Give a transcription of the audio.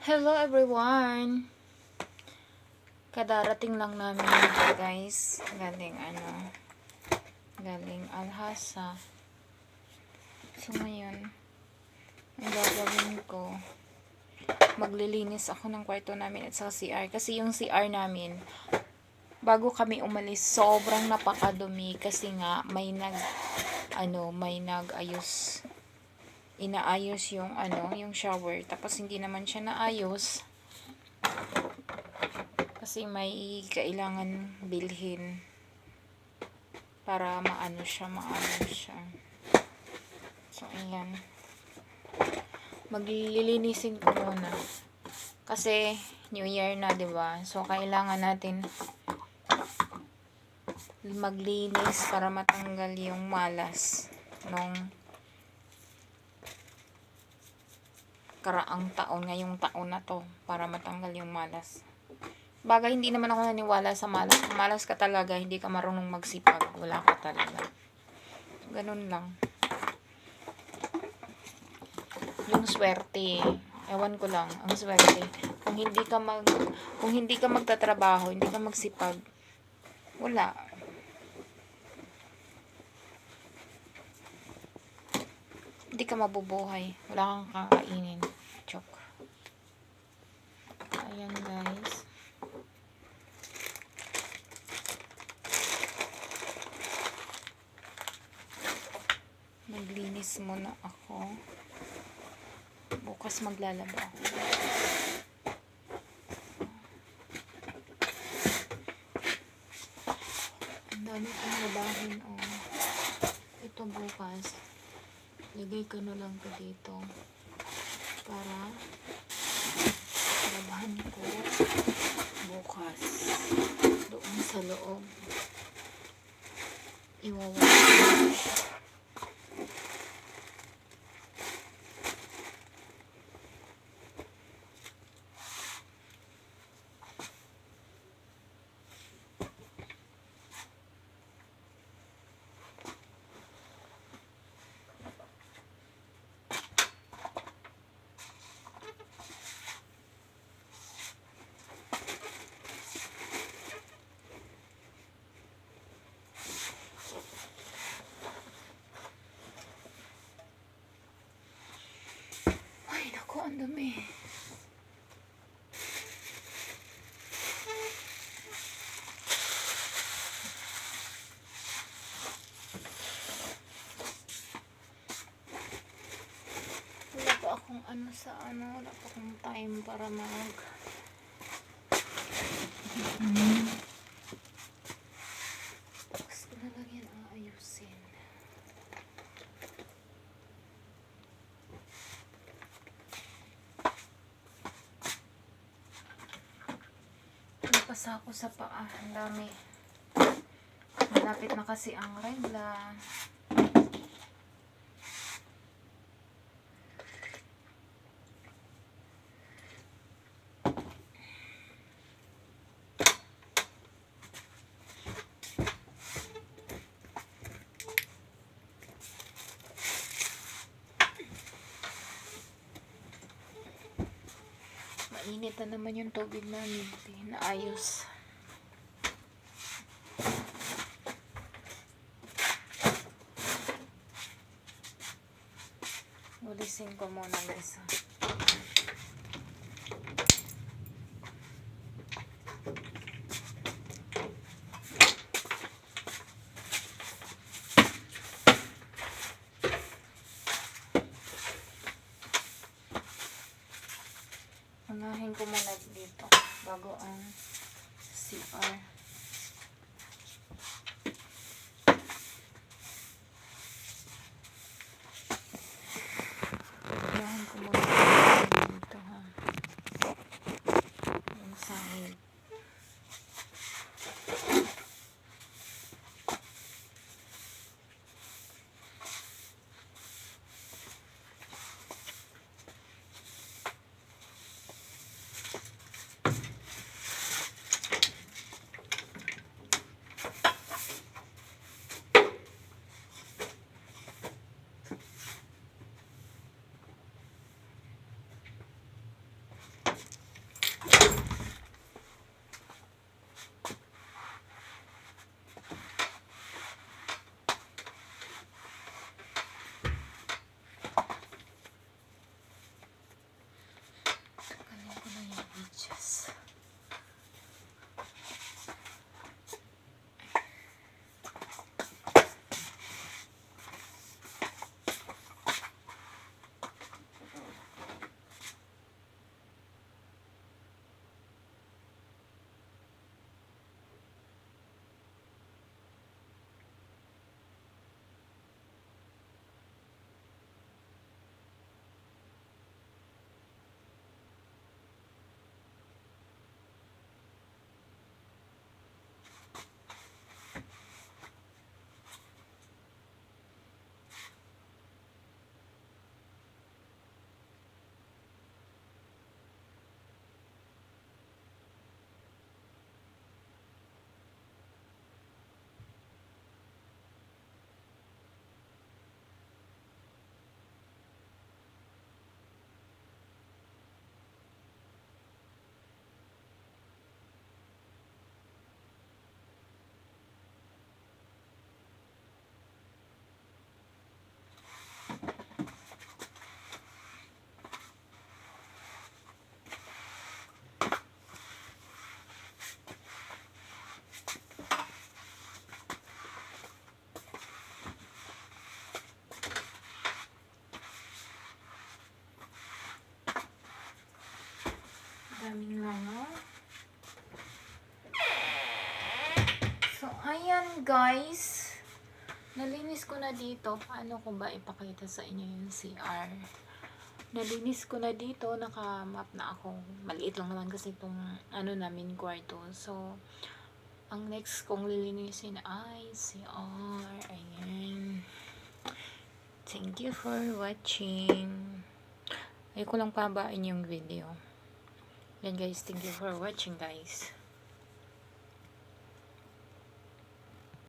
Hello everyone! Kadarating lang namin dito guys. Galing ano, galing Alhasa. So ngayon, ang gagawin ko, maglilinis ako ng kwarto namin at sa CR. Kasi yung CR namin, bago kami umalis, sobrang napakadumi kasi nga may nag, ano, may nag-ayos inaayos yung ano, yung shower. Tapos hindi naman siya naayos. Kasi may kailangan bilhin para maano siya, maano siya. So, ayan. Maglilinisin ko muna. Kasi, New Year na, 'di ba So, kailangan natin maglinis para matanggal yung malas nung karaang taon, ngayong taon na to, para matanggal yung malas. Bagay, hindi naman ako naniwala sa malas. Malas ka talaga, hindi ka marunong magsipag. Wala ka talaga. Ganun lang. Yung swerte. Ewan ko lang, ang swerte. Kung hindi ka mag kung hindi ka magtatrabaho, hindi ka magsipag, wala. Hindi ka mabubuhay. Wala kang kakainin. Joke. Ayan guys. Maglinis muna ako. Bukas maglalaba ako. Ang dami kong labahin oh. Ito bukas lagay ko na lang to dito para labahan ko bukas doon sa loob. Iwawan ay naku ang dumi wala pa akong ano sa ano wala pa akong time para mag Tapos ko na lang yan aayusin. Napasa ako sa paa. Ang dami. Malapit na kasi ang regla. Mainit na naman yung tubig namin. Hindi naayos. Ulisin ko muna guys. Unahin ko muna dito bago ang CR. Guys. Nalinis ko na dito. Paano ko ba ipakita sa inyo yung CR? Nalinis ko na dito. Naka-map na ako. Maliit lang naman kasi itong ano namin kwarto. So, ang next kong lilinisin ay CR. Ayan. Thank you for watching. Ayoko lang pabain yung video. Yan guys. Thank you for watching guys.